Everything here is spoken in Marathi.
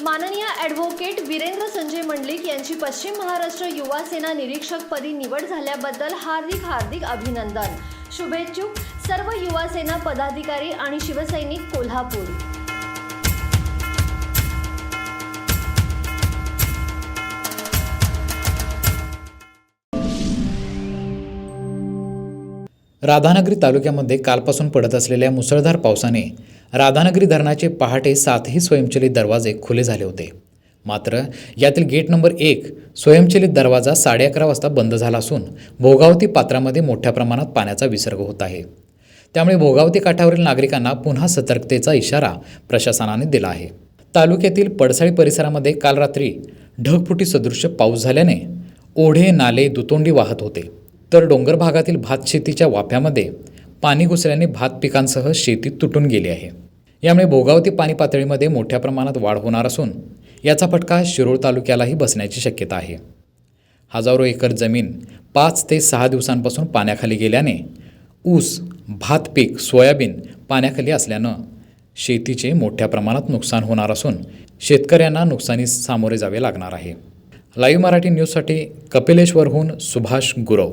माननीय ॲडव्होकेट वीरेंद्र संजय मंडलिक यांची पश्चिम महाराष्ट्र युवा सेना निरीक्षकपदी निवड झाल्याबद्दल हार्दिक हार्दिक अभिनंदन. शुभेच्छुक. सर्व युवा सेना पदाधिकारी आणि शिवसैनिक कोल्हापूर. राधानगरी तालुक्यामध्ये कालपासून पडत असलेल्या मुसळधार पावसाने राधानगरी धरणाचे पहाटे सातही स्वयंचलित दरवाजे खुले झाले होते. मात्र यातील गेट नंबर एक स्वयंचलित दरवाजा साडे अकरा वाजता बंद झाला असून भोगावती पात्रामध्ये मोठ्या प्रमाणात पाण्याचा विसर्ग होत आहे. त्यामुळे भोगावती काठावरील नागरिकांना पुन्हा सतर्कतेचा इशारा प्रशासनाने दिला आहे. तालुक्यातील पडसाळी परिसरामध्ये काल रात्री ढगफुटी सदृश्य पाऊस झाल्याने ओढे नाले दुतोंडी वाहत होते. तर डोंगर भागातील भात शेतीच्या वाफ्यामध्ये पाणी घुसल्याने भात पिकांसह शेती तुटून गेली आहे. यामुळे भोगावती पाणी पातळीमध्ये मोठ्या प्रमाणात वाढ होणार असून याचा फटका शिरोळ तालुक्यालाही बसण्याची शक्यता आहे. हजारो एकर जमीन पाच ते सहा दिवसांपासून पाण्याखाली गेल्याने ऊस भात पीक सोयाबीन पाण्याखाली असल्यानं शेतीचे मोठ्या प्रमाणात नुकसान होणार असून शेतकऱ्यांना नुकसानीस सामोरे जावे लागणार आहे. लाईव्ह मराठी न्यूजसाठी कपिलेश्वरहून सुभाष गुरव.